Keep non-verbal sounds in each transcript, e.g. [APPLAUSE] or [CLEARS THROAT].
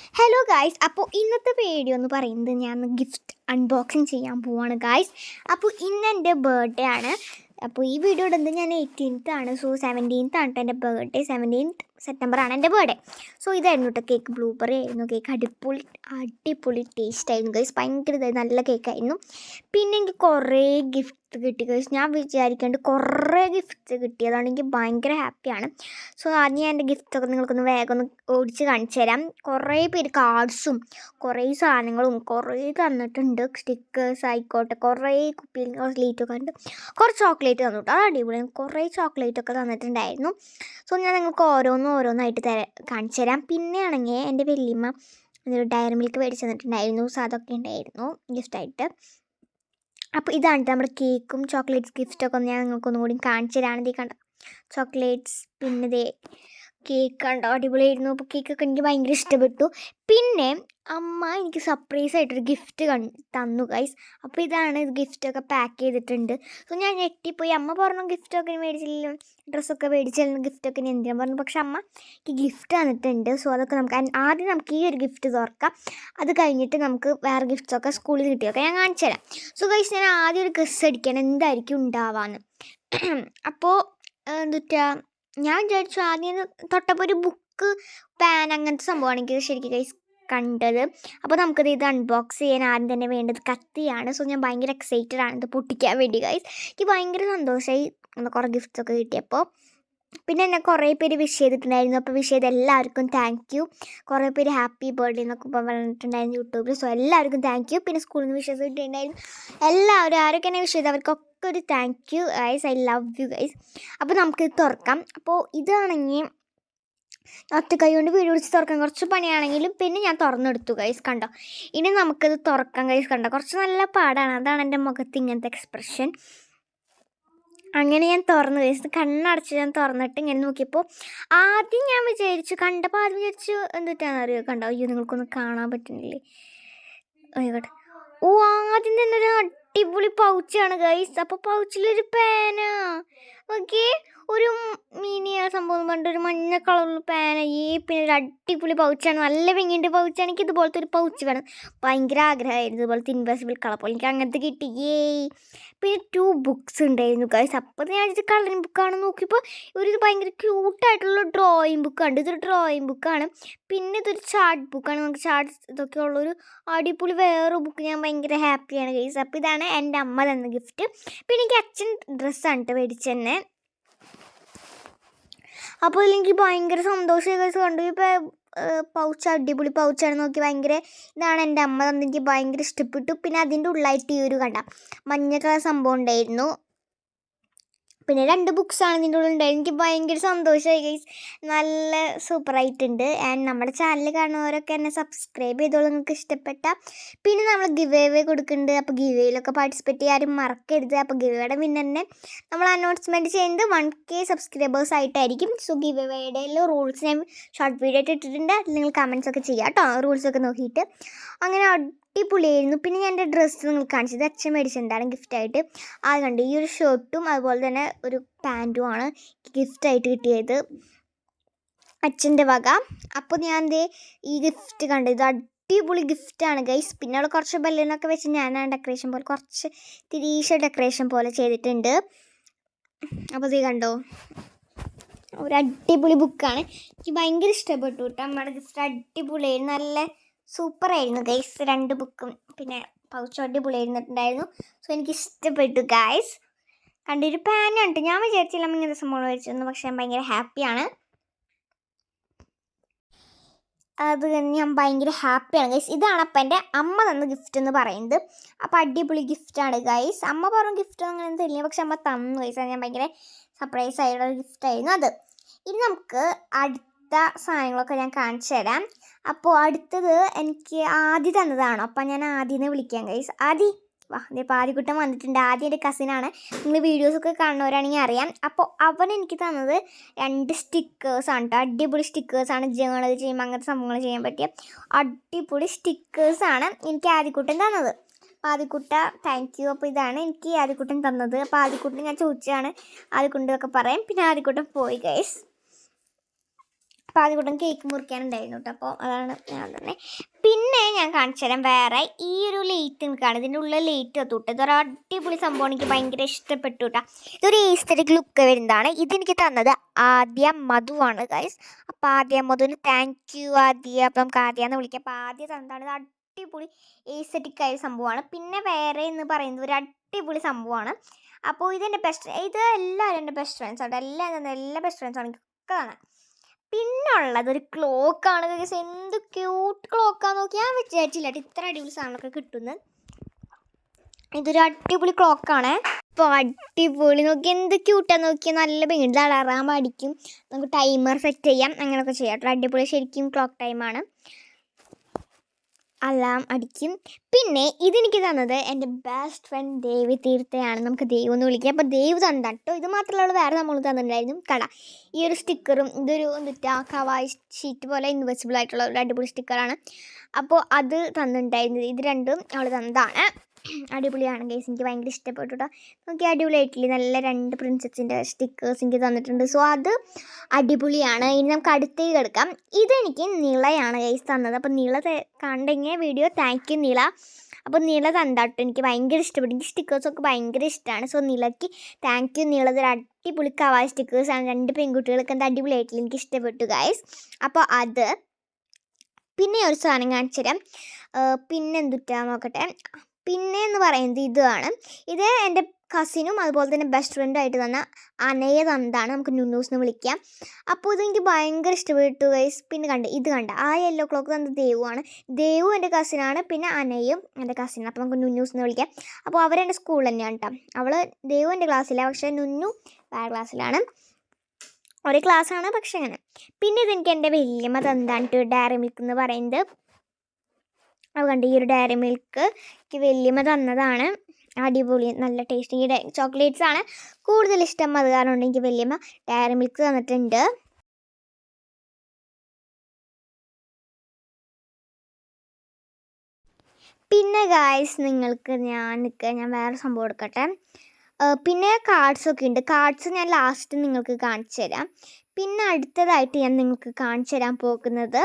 Hello guys അപ്പോൾ ഇന്നത്തെ video എന്ന് പറയുന്നത് ഞാൻ ഗിഫ്റ്റ് അൺബോക്സിങ് ചെയ്യാൻ പോവാണ് ഗായ്സ് അപ്പോൾ ഇന്ന് എന്റെ ബർത്ത്ഡേ ആണ്. അപ്പോൾ ഈ വീഡിയോ ഇടുന്നത് ഞാൻ എയ്റ്റീൻത്ത് ആണ്. സോ സെവന്റീൻത്ത് ആണ് എന്റെ ബർത്ത്ഡേ സെവന്റീൻത്ത് സെപ്റ്റംബർ ആണ് എന്റെ ബർത്ത്ഡേ സോ ഇതായിരുന്നു കേട്ടോ കേക്ക് ബ്ലൂബെറി ആയിരുന്നു കേക്ക് അടിപൊളി അടിപൊളി ടേസ്റ്റ് ആയിരുന്നു ഗൈസ് ഭയങ്കര ഇതായി. നല്ല കേക്കായിരുന്നു പിന്നെ എനിക്ക് കുറേ ഗിഫ്റ്റ് കിട്ടി ഗൈസ് ഞാൻ വിചാരിക്കാണ്ട് കുറേ ഗിഫ്റ്റ്സ് കിട്ടിയതാണ്. എനിക്ക് ഭയങ്കര ഹാപ്പിയാണ് സോ ആദ്യം ഞാൻ എന്റെ ഗിഫ്റ്റൊക്കെ നിങ്ങൾക്കൊന്ന് വേഗം ഒന്ന് ഓടിച്ച് കാണിച്ചു തരാം. കുറേ പേര് കാർഡ്സും കുറേ സാധനങ്ങളും കുറേ തന്നിട്ടുണ്ട്. സ്റ്റിക്കേഴ്സ് ആയിക്കോട്ടെ. കുറേ കുപ്പിയിൽ സ്ലീറ്റൊക്കെ ഉണ്ട്. കുറച്ച് ചോക്ലേറ്റ് തന്നു കേട്ടോ അത് അടിപൊളിയാണ്. കുറേ ചോക്ലേറ്റ് ഒക്കെ തന്നിട്ടുണ്ടായിരുന്നു. സോ ഞാൻ നിങ്ങൾക്ക് ഓരോന്നും ഓരോന്നായിട്ട് തരാം കാണിച്ചു തരാം. പിന്നെയാണെങ്കിൽ എന്റെ വല്യമ്മ ഒരു ഡയറി മിൽക്ക് മേടിച്ച് തന്നിട്ടുണ്ടായിരുന്നു. സോ അതൊക്കെ ഉണ്ടായിരുന്നു ഗിഫ്റ്റായിട്ട് അപ്പോൾ ഇതാണ് നമ്മുടെ കേക്കും ചോക്ലേറ്റ്സ് ഗിഫ്റ്റൊക്കെ ഒന്ന് ഞാൻ നിങ്ങൾക്കൊന്നും കൂടി കാണിച്ചു തരാണ് ഇത് കണ്ട? ചോക്ലേറ്റ്സ് പിന്നെ ദേ കേക്ക് കണ്ടോ? അടിപൊളിയായിരുന്നു. അപ്പോൾ കേക്കൊക്കെ എനിക്ക് ഭയങ്കര ഇഷ്ടപ്പെട്ടു. പിന്നെ അമ്മ എനിക്ക് സർപ്രൈസ് ആയിട്ടൊരു ഗിഫ്റ്റ് തന്നു ഗൈസ് അപ്പോൾ ഇതാണ് ഇത് ഗിഫ്റ്റൊക്കെ പാക്ക് ചെയ്തിട്ടുണ്ട്. സോ ഞാൻ ഞെട്ടിപ്പോയി. അമ്മ പറഞ്ഞു ഗിഫ്റ്റൊക്കെ മേടിച്ചില്ല ഡ്രസ്സൊക്കെ മേടിച്ചില്ല ഗിഫ്റ്റൊക്കെ ഞാൻ എന്തിനാണ് പറഞ്ഞു പക്ഷെ അമ്മ എനിക്ക് ഗിഫ്റ്റ് തന്നിട്ടുണ്ട്. സോ അതൊക്കെ നമുക്ക് ആദ്യം നമുക്ക് ഈ ഒരു ഗിഫ്റ്റ് തുറക്കാം. അത് കഴിഞ്ഞിട്ട് നമുക്ക് വേറെ ഗിഫ്റ്റ്സൊക്കെ സ്കൂളിൽ കിട്ടിയൊക്കെ ഞാൻ കാണിച്ചു തരാം. സോ ഗൈസ് ഞാൻ ആദ്യം ഒരു ഗസ് അടിക്കണം. എന്തായിരിക്കും ഉണ്ടാവാന്ന്. [CLEARS THROAT] അപ്പോൾ എന്തുറ്റാ ഞാൻ വിചാരിച്ചു ആദ്യം തൊട്ടപ്പോൾ ഒരു ബുക്ക് പാൻ അങ്ങനത്തെ സംഭവമാണ് എനിക്ക് ശരിക്കും കൈസ് കണ്ടത്. അപ്പോൾ നമുക്കത് ഇത് അൺബോക്സ് ചെയ്യാൻ ആദ്യം തന്നെ വേണ്ടത് കത്തിയാണ്. സോ ഞാൻ ഭയങ്കര എക്സൈറ്റഡ് ആണ് ഇത് പൊട്ടിക്കാൻ വേണ്ടി ഗൈസ് എനിക്ക് ഭയങ്കര സന്തോഷമായി കുറേ ഗിഫ്റ്റ്സ് ഒക്കെ കിട്ടിയപ്പോൾ പിന്നെ എന്നെ കുറേ പേര് വിഷ് ചെയ്തിട്ടുണ്ടായിരുന്നു. അപ്പോൾ വിഷ് ചെയ്ത എല്ലാവർക്കും താങ്ക് യു കുറേ പേര് ഹാപ്പി ബർത്ത്ഡേ എന്നൊക്കെ പറഞ്ഞിട്ടുണ്ടായിരുന്നു യൂട്യൂബിൽ. സോ എല്ലാവർക്കും താങ്ക് യു പിന്നെ സ്കൂളിൽ നിന്ന് വിഷസ് കിട്ടിയിട്ടുണ്ടായിരുന്നു. എല്ലാവരും ആരൊക്കെ എന്നെ വിഷ് ചെയ്ത് അവർക്കൊക്കെ ഒരു thank you guys I love you guys അപ്പോൾ നമുക്കിത് തുറക്കാം. അപ്പോൾ ഇതാണെങ്കിൽ ഒറ്റ കൈ കൊണ്ട് വീട് പിടിച്ച് തുറക്കാൻ കുറച്ച് പണിയാണെങ്കിലും പിന്നെ ഞാൻ തുറന്നെടുത്തു ഗൈസ് കണ്ടോ? ഇനി നമുക്കിത് തുറക്കാം ഗൈസ് കണ്ടോ? കുറച്ച് നല്ല പാടാണ്. അതാണ് എന്റെ മുഖത്ത് ഇങ്ങനത്തെ എക്സ്പ്രഷൻ അങ്ങനെ ഞാൻ തുറന്നു. വിചാരിച്ചു കണ്ണടച്ച് ഞാൻ തുറന്നിട്ട് ഇങ്ങനെ നോക്കിയപ്പോൾ ആദ്യം ഞാൻ വിചാരിച്ചു കണ്ടപ്പോൾ ആദ്യം വിചാരിച്ചു എന്തിട്ടാണെന്ന് അറിയോ കണ്ടോ? അയ്യോ നിങ്ങൾക്കൊന്നും കാണാൻ പറ്റുന്നില്ലേ? ആയിക്കോട്ടെ ഓ ആദ്യം തന്നെ ഒരു അടിപൊളി പൗച്ചാണ് ഗൈസ് അപ്പോൾ പൗച്ചിലൊരു പേന. ഓക്കെ ഒരു മിനി ആ സംഭവം പണ്ട് ഒരു മഞ്ഞ കളറുള്ള പാന ഈ പിന്നെ ഒരു അടിപൊളി പൗച്ചാണ് നല്ല ഭംഗിയുണ്ട് പൗച്ചാണ് എനിക്ക് ഇതുപോലത്തെ ഒരു പൗച്ച് വേണം. ഭയങ്കര ആഗ്രഹമായിരുന്നു ഇതുപോലത്തെ ഇൻവെസിബിൾ കളർ പോലെ. എനിക്ക് അങ്ങനത്തെ കിട്ടി. ഏയ് പിന്നെ ടു ബുക്ക്സ് ഉണ്ടായിരുന്നു കാശ് അപ്പം ഞാൻ ഇത് കളറിങ് ബുക്കാണ് നോക്കിയപ്പോൾ ഒരു ഇത് ഭയങ്കര ക്യൂട്ടായിട്ടുള്ള ഡ്രോയിങ് ബുക്കാണ് ഇതൊരു ഡ്രോയിങ് ബുക്കാണ് പിന്നെ ഇതൊരു ചാർട്ട് ബുക്കാണ് നമുക്ക് ചാർട്ട് ഇതൊക്കെ ഉള്ളൊരു അടിപൊളി വേറെ ബുക്ക് ഞാൻ ഭയങ്കര ഹാപ്പിയാണ് കൈസ് അപ്പോൾ ഇതാണ് എന്റെ അമ്മ തന്ന ഗിഫ്റ്റ് പിന്നെ എനിക്ക് അച്ഛൻ ഡ്രസ്സാണ് കേട്ടോ മേടിച്ചെന്നെ. അപ്പോൾ എനിക്ക് ഭയങ്കര സന്തോഷമായി ഗൈസ് കണ്ടു. ഇപ്പോൾ പൗച്ച് അടിപൊളി പൗച്ചാണ് നോക്കി ഭയങ്കര ഇതാണ് എന്റെ അമ്മ തന്നെ എനിക്ക് ഭയങ്കര ഇഷ്ടപ്പെട്ടു. പിന്നെ അതിന്റെ ഉള്ളായിട്ട് ഈ ഒരു കണ്ട മഞ്ഞ കളർ സംഭവം ഉണ്ടായിരുന്നു. പിന്നെ രണ്ട് ബുക്സാണ് ഇതിന്റെ ഉള്ളിൽ ഉണ്ടായത്. എനിക്ക് ഭയങ്കര സന്തോഷമായി ഗൈസ് നല്ല സൂപ്പറായിട്ടുണ്ട്. ആൻഡ് നമ്മുടെ ചാനൽ കാണുന്നവരൊക്കെ എന്നെ സബ്സ്ക്രൈബ് ചെയ്തോളൂ നിങ്ങൾക്ക് ഇഷ്ടപ്പെട്ട. പിന്നെ നമ്മൾ ഗിവ് എവേ കൊടുക്കുന്നുണ്ട്. അപ്പോൾ ഗിവ് വേയിലൊക്കെ പാർട്ടിസിപ്പേറ്റ് ആരും മറക്കരുത്. അപ്പോൾ ഗിവ് വേയുടെ പിന്നെ നമ്മൾ അനൗൺസ്മെന്റ് ചെയ്യുന്നത് വൺ കെ സബ്സ്ക്രൈബേഴ്സ് ആയിട്ടായിരിക്കും. സോ ഗിവ് വേയുടെ റൂൾസ് ഞാൻ ഷോർട്ട് വീഡിയോ ആയിട്ട് ഇട്ടിട്ടുണ്ട്. അതിൽ നിങ്ങൾ കമൻസ് ഒക്കെ ചെയ്യാം കേട്ടോ റൂൾസൊക്കെ നോക്കിയിട്ട്. അങ്ങനെ അടിപൊളിയായിരുന്നു. പിന്നെ ഞാൻ എന്റെ ഡ്രസ്സ് നിങ്ങൾ കാണിച്ചത് അച്ഛൻ മേടിച്ചിട്ടുണ്ടാണ് ഗിഫ്റ്റായിട്ട് അത് കണ്ട് ഈ ഒരു ഷർട്ടും അതുപോലെ തന്നെ ഒരു പാന്റും ആണ് ഗിഫ്റ്റായിട്ട് കിട്ടിയത്. അച്ഛന്റെ വക. അപ്പോൾ ഞാൻ ദേ ഈ ഗിഫ്റ്റ് കണ്ടത് അടിപൊളി ഗിഫ്റ്റാണ് ഗൈസ് പിന്നെ അവിടെ കുറച്ച് ബലൂണൊക്കെ വെച്ച് ഞാൻ ഡെക്കറേഷൻ പോലെ കുറച്ച് തിരീശ ഡെക്കറേഷൻ പോലെ ചെയ്തിട്ടുണ്ട്. അപ്പോൾ ഇത് കണ്ടോ ഒരു അടിപൊളി ബുക്കാണ് എനിക്ക് ഭയങ്കര ഇഷ്ടപ്പെട്ടു കേട്ടോ. നമ്മുടെ ഗിഫ്റ്റ് അടിപൊളിയായിരുന്നു. നല്ല സൂപ്പറായിരുന്നു ഗൈസ് രണ്ട് ബുക്കും പിന്നെ പൗച്ച് അടിപൊളിയായിരുന്നിട്ടുണ്ടായിരുന്നു സോ എനിക്ക് ഇഷ്ടപ്പെട്ടു ഗൈസ് കണ്ടൊരു പാനുണ്ട് ഞാൻ വിചാരിച്ചില്ല ഇങ്ങനത്തെ സംഭവം വിളിച്ചിരുന്നു പക്ഷെ ഞാൻ ഭയങ്കര ഹാപ്പിയാണ് അത് ഞാൻ ഭയങ്കര ഹാപ്പിയാണ് ഗൈസ് ഇതാണ് അപ്പം എന്റെ അമ്മ തന്ന ഗിഫ്റ്റ് എന്ന് പറയുന്നത്. അപ്പം അടിപൊളി ഗിഫ്റ്റാണ് ഗൈസ് അമ്മ പറഞ്ഞു ഗിഫ്റ്റ് അങ്ങനെ തരില്ല പക്ഷെ അമ്മ തന്നു ഗൈസ് ഞാൻ ഭയങ്കര സർപ്രൈസ് ആയിട്ടുള്ള ഗിഫ്റ്റ് ആയിരുന്നു അത്. ഇനി നമുക്ക് അടുത്ത സാധനങ്ങളൊക്കെ ഞാൻ കാണിച്ചു തരാം. അപ്പോൾ അടുത്തത് എനിക്ക് ആദി തന്നതാണ്? അപ്പം ഞാൻ ആദിനെ വിളിക്കാം ഗൈസ് ആദി വാ ഇതിപ്പോൾ ആദ്യക്കുട്ടൻ വന്നിട്ടുണ്ട്. ആദ്യം എന്റെ കസിനാണ് നിങ്ങൾ വീഡിയോസൊക്കെ കാണുന്നവരാണെങ്കിൽ അറിയാം. അപ്പോൾ അവൻ എനിക്ക് തന്നത് രണ്ട് സ്റ്റിക്കേഴ്സാണ് കേട്ടോ അടിപൊളി സ്റ്റിക്കേഴ്സാണ് ജേണൽ ചെയ്യുമ്പോൾ അങ്ങനത്തെ സംഭവങ്ങൾ ചെയ്യാൻ പറ്റിയ അടിപൊളി സ്റ്റിക്കേഴ്സാണ് എനിക്ക് ആദ്യക്കുട്ടൻ തന്നത്. അപ്പോൾ ആദ്യക്കുട്ട താങ്ക് യു അപ്പോൾ ഇതാണ് എനിക്ക് ആദ്യക്കുട്ടൻ തന്നത്. അപ്പോൾ ആദ്യക്കുട്ടൻ ഞാൻ ചോദിച്ചതാണ്. ആദ്യക്കുട്ടൊക്കെ പറയാം. പിന്നെ ആദ്യക്കുട്ടൻ പോയി ഗൈസ് പാതികൂട്ടം കേക്ക് മുറിക്കാനുണ്ടായിരുന്നു കേട്ടോ അപ്പോൾ അതാണ് ഞാൻ തന്നെ. പിന്നെ ഞാൻ കാണിച്ചു തരാം വേറെ ഈ ഒരു ലേറ്റ് നിൽക്കുകയാണ് ഇതിന്റെ ഉള്ളിൽ ലേറ്റ് കത്തൂട്ട് ഇതൊരു അടിപൊളി സംഭവം എനിക്ക് ഭയങ്കര ഇഷ്ടപ്പെട്ടു കേട്ടോ ഇതൊരു ഈസ്റ്ററിക് ലുക്ക് വരുന്നതാണ്. ഇതെനിക്ക് തന്നത് ആദ്യ മധുവാണ് ഗൈസ് അപ്പോൾ ആദ്യ മധുവിന് താങ്ക് യു ആദ്യ അപ്പം നമുക്ക് ആദ്യ എന്ന് വിളിക്കാം. അപ്പോൾ ആദ്യ തന്നതാണ്. ഇത് അടിപൊളി ഏസ്തറ്റിക് ആയ സംഭവമാണ്. പിന്നെ വേറെ എന്ന് പറയുന്നത് ഒരു അടിപൊളി സംഭവമാണ്. അപ്പോൾ ഇതെന്റെ ബെസ്റ്റ് ഇത് എല്ലാവരും എന്റെ ബെസ്റ്റ് ഫ്രണ്ട്സ് ആണ് എല്ലാം എല്ലാ ബെസ്റ്റ് ഫ്രണ്ട്സ് ആണ്. എനിക്കൊക്കെ കാണാൻ പിന്നെ ഉള്ളത് ഒരു ക്ലോക്കാണ്. ഗൈസ് എന്ത് ക്യൂട്ട് ക്ലോക്കാന്ന് നോക്കി. ഞാൻ വിചാരിച്ചില്ല ഇത്ര അടിപൊളി സാധനമൊക്കെ കിട്ടുന്നത് ഇതൊരു അടിപൊളി ക്ലോക്കാണ്. അപ്പോൾ അടിപൊളി നോക്കി. എന്ത് ക്യൂട്ടാന്ന് നോക്കിയാൽ നല്ല ഭംഗി അലാറാൻ അടിക്കും. നമുക്ക് ടൈമർ സെറ്റ് ചെയ്യാം. അങ്ങനെയൊക്കെ ചെയ്യാം. അടിപൊളി ശരിക്കും ക്ലോക്ക് ടൈമാണ്. അലാം അടിക്കും. പിന്നെ ഇതെനിക്ക് തന്നത് എന്റെ ബെസ്റ്റ് ഫ്രണ്ട് ദേവി തീർത്ഥയാണ്. നമുക്ക് ദേവ് എന്ന് വിളിക്കാം. അപ്പോൾ ദേവ് തന്നട്ടോ ഇത് മാത്രമല്ല വേറെ നമ്മൾ തന്നിട്ടുണ്ടായിരുന്നു. കട. ഈ ഒരു സ്റ്റിക്കറും ഇതൊരു എന്താ കവായി ഷീറ്റ് പോലെ ഇൻവെസിബിൾ ആയിട്ടുള്ള ഒരു അടിപൊളി സ്റ്റിക്കറാണ്. അപ്പോൾ അത് തന്നിട്ടുണ്ടായിരുന്നു. ഇത് രണ്ടും അവൾ തന്നതാണ്. അടിപൊളിയാണ് ഗേസ് എനിക്ക് ഭയങ്കര ഇഷ്ടപ്പെട്ടു കേട്ടോ നോക്കി അടിപൊളിയായിട്ടില്ലേ? നല്ല രണ്ട് പ്രിൻസസിന്റെ സ്റ്റിക്കേഴ്സ് എനിക്ക് തന്നിട്ടുണ്ട്. സോ അത് അടിപൊളിയാണ്. ഇനി നമുക്ക് അടുത്തേക്ക് എടുക്കാം ഇതെനിക്ക് നിളയാണ് ഗൈസ് തന്നത്. അപ്പോൾ നീള കണ്ടെങ്കിൽ വീഡിയോ താങ്ക് യു നീള. അപ്പോൾ നീള തന്നാട്ടോ എനിക്ക് ഭയങ്കര ഇഷ്ടപ്പെട്ടു. എനിക്ക് സ്റ്റിക്കേഴ്സൊക്കെ ഭയങ്കര ഇഷ്ടമാണ് സോ നിലയ്ക്ക് താങ്ക് യു നിള. ഒരു അടിപൊളി കവാ സ്റ്റിക്കേഴ്സാണ് രണ്ട് പെൺകുട്ടികൾക്ക് എന്താ അടിപൊളിയായിട്ടില്ല? എനിക്ക് ഇഷ്ടപ്പെട്ടു ഗൈസ് അപ്പോൾ അത് പിന്നെ ഒരു സാധനം കാണിച്ചു തരാം പിന്നെ എന്തുറ്റാ നോക്കട്ടെ. പിന്നെ എന്ന് പറയുന്നത് ഇതാണ്. ഇത് എന്റെ കസിനും അതുപോലെ തന്നെ ബെസ്റ്റ് ഫ്രണ്ടായിട്ട് തന്ന അനയ തന്നതാണ് നമുക്ക് നുന്നൂസ് എന്ന് വിളിക്കാം. അപ്പോൾ ഇതെനിക്ക് ഭയങ്കര ഇഷ്ടപ്പെട്ടു ഗൈസ് പിന്നെ കണ്ട് ഇത് കണ്ട ആ യെല്ലോ ക്ലോക്ക് തന്നത് ദേവുവാണ് ദേവു എന്റെ കസിനാണ് പിന്നെ അനയും എന്റെ കസിനാണ് അപ്പോൾ നമുക്ക് നുന്നൂസ് എന്ന് വിളിക്കാം. അപ്പോൾ അവരെന്റെ സ്കൂളിൽ തന്നെയാണ് കേട്ടോ അവൾ ദേവു എന്റെ ക്ലാസ്സിലാണ് പക്ഷേ നുന്നു വേറെ ക്ലാസ്സിലാണ് ഒരേ ക്ലാസ്സാണ് പക്ഷേ അങ്ങനെ. പിന്നെ ഇതെനിക്ക് എന്റെ വല്യമ്മ തന്താണ് ഡയറി മിൽക്ക് എന്ന് പറയുന്നത്. അത് കണ്ട് ഈ ഒരു ഡയറി മിൽക്ക് എനിക്ക് വലിയമ്മ തന്നതാണ്. അടിപൊളി നല്ല ടേസ്റ്റ് ഈ ചോക്ലേറ്റ്സ് ആണ് കൂടുതൽ ഇഷ്ടം. അത് കാരണം എനിക്ക് വലിയമ്മ ഡയറി മിൽക്ക് തന്നിട്ടുണ്ട്. പിന്നെ ഗായ്സ് നിങ്ങൾക്ക് ഞാൻ നിൽക്കുക ഞാൻ വേറെ സംഭവം എടുക്കട്ടെ. പിന്നെ കാർഡ്സൊക്കെ ഉണ്ട്. കാർഡ്സ് ഞാൻ ലാസ്റ്റ് നിങ്ങൾക്ക് കാണിച്ചു തരാം. പിന്നെ അടുത്തതായിട്ട് ഞാൻ നിങ്ങൾക്ക് കാണിച്ചു തരാൻ പോകുന്നത്